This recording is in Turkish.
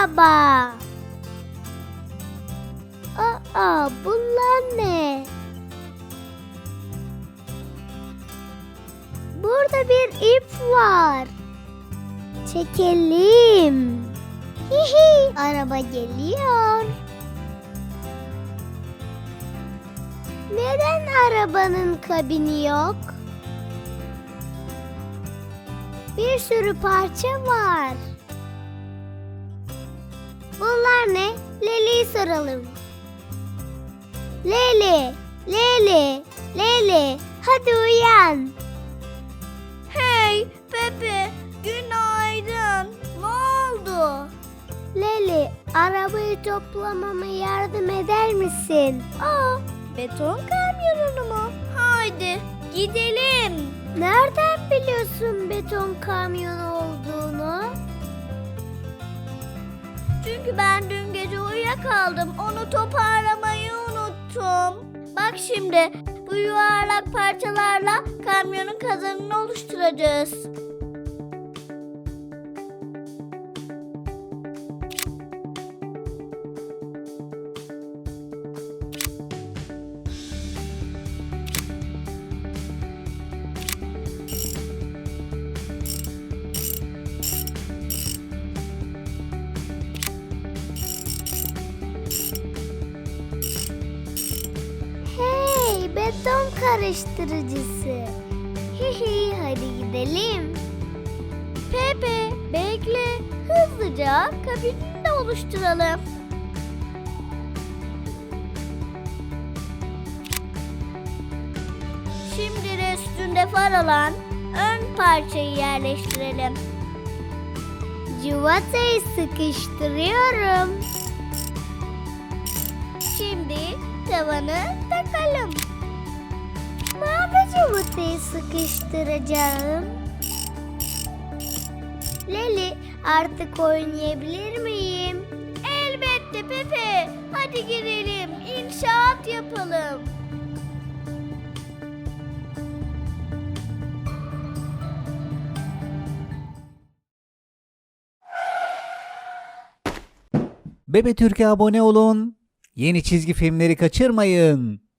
araba. Aa bunlar ne? Burada bir ip var. Çekelim. Hihi araba geliyor. Neden arabanın kabini yok? Bir sürü parça var. Bunlar ne? Leli'yi soralım. Leli, Leli, Leli, hadi uyan. Hey Pepe, günaydın. Ne oldu? Leli, arabayı toplamama yardım eder misin? Aa, beton kamyonunu mu? Haydi gidelim. Nereden biliyorsun beton kamyonu olduğunu? Çünkü ben dün gece uyuyakaldım. Onu toparlamayı unuttum. Bak şimdi bu yuvarlak parçalarla kamyonun kazanını oluşturacağız. Beton karıştırıcısı. Hihi, hadi gidelim. Pepe bekle. Hızlıca kabinini de oluşturalım. Şimdi de üstünde far olan ön parçayı yerleştirelim. Civatayı sıkıştırıyorum. Şimdi tavanı takalım. Civatayı sıkıştıracağım. Leli, artık oynayabilir miyim? Elbette Pepe. Hadi girelim. İnşaat yapalım. Bebe Türk'e abone olun. Yeni çizgi filmleri kaçırmayın.